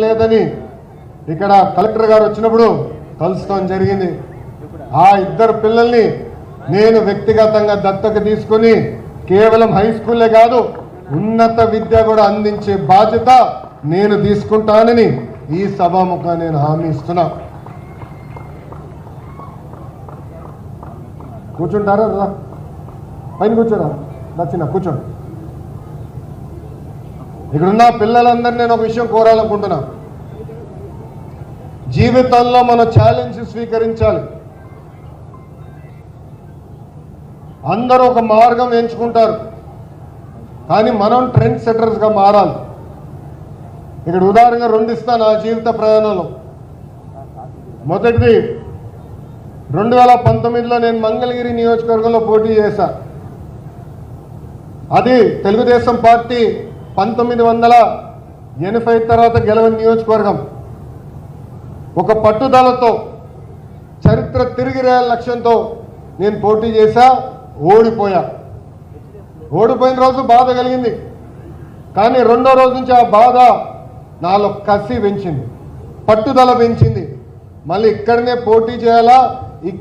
లేదని ఇక్కడ కలెక్టర్ గారు వచ్చినప్పుడు కలుసుకోవడం జరిగింది. ఆ ఇద్దరు పిల్లల్ని నేను వ్యక్తిగతంగా దత్తత తీసుకొని కేవలం హై స్కూలే కాదు ఉన్నత విద్య కూడా అందించే బాధ్యత నేను తీసుకుంటానని ఈ సభాముఖ నేను హామీ ఇస్తున్నా. కూర్చుంటారా? పైన కూర్చోరా? నచ్చిన కూర్చోండి. ఇక్కడున్న పిల్లలందరినీ నేను ఒక విషయం కోరాలనుకుంటున్నా. జీవితంలో మన ఛాలెంజ్ స్వీకరించాలి. అందరూ ఒక మార్గం ఎంచుకుంటారు. కానీ మనం ట్రెండ్ సెటర్స్గా మారాలి. ఇక్కడ ఉదాహరణగా రెండు ఇస్తాను నా జీవిత ప్రయాణంలో. మొదటిది రెండు వేల పంతొమ్మిదిలో నేను మంగళగిరి నియోజకవర్గంలో పోటీ చేశా. అది తెలుగుదేశం పార్టీ పంతొమ్మిది వందల ఎనభై తర్వాత గెలవని నియోజకవర్గం. ఒక పట్టుదలతో చరిత్ర తిరిగి లక్ష్యంతో నేను పోటీ చేశా ఓడిపోయా. ఓడిపోయిన రోజు బాధ కలిగింది. కానీ రెండో రోజు నుంచి ఆ బాధ నాలో కసి పెంచింది. పట్టుదల పెంచింది. మళ్ళీ ఇక్కడనే పోటీ చేయాలా? ఇక్కడ